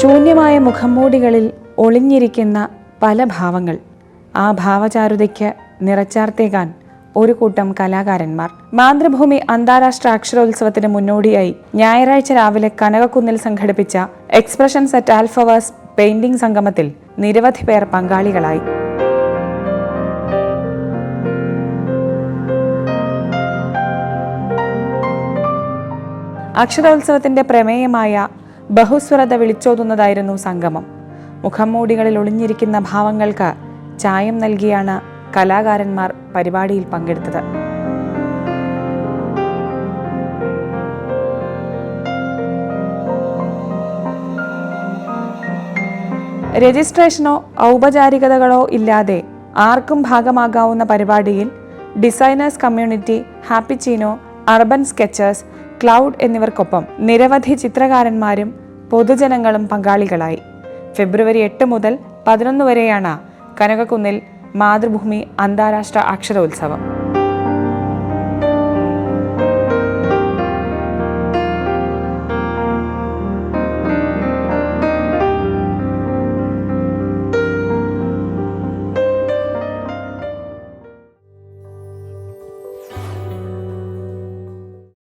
ശൂന്യമായ മുഖംമൂടികളിൽ ഒളിഞ്ഞിരിക്കുന്ന പല ഭാവങ്ങൾ. ആ ഭാവചാരുതയ്ക്ക് നിറച്ചാർത്തേകാൻ ഒരു കൂട്ടം കലാകാരന്മാർ. മാതൃഭൂമി അന്താരാഷ്ട്ര അക്ഷരോത്സവത്തിന് മുന്നോടിയായി ഞായറാഴ്ച രാവിലെ കനകക്കുന്നിൽ സംഘടിപ്പിച്ച എക്സ്പ്രഷൻ സെറ്റ് ആൽഫവേഴ്സ് പെയിന്റിംഗ് സംഗമത്തിൽ നിരവധി പേർ പങ്കാളികളായി. അക്ഷരോത്സവത്തിന്റെ പ്രമേയമായ ബഹുസ്വരത വിളിച്ചോതുന്നതായിരുന്നു സംഗമം. മുഖംമൂടികളിൽ ഒളിഞ്ഞിരിക്കുന്ന ഭാവങ്ങൾക്ക് ചായം നൽകിയാണ് കലാകാരന്മാർ പരിപാടിയിൽ പങ്കെടുത്തത്. രജിസ്ട്രേഷനോ ഔപചാരികതകളോ ഇല്ലാതെ ആർക്കും ഭാഗമാകാവുന്ന പരിപാടിയിൽ designers community happy Chino urban sketchers cloud എന്നിവർക്കൊപ്പം നിരവധി ചിത്രകാരന്മാരും പൊതുജനങ്ങളും പങ്കാളികളായി. ഫെബ്രുവരി എട്ട് മുതൽ പതിനൊന്ന് വരെയാണ് കനകക്കുന്നിൽ മാതൃഭൂമി അന്താരാഷ്ട്ര അക്ഷരോത്സവം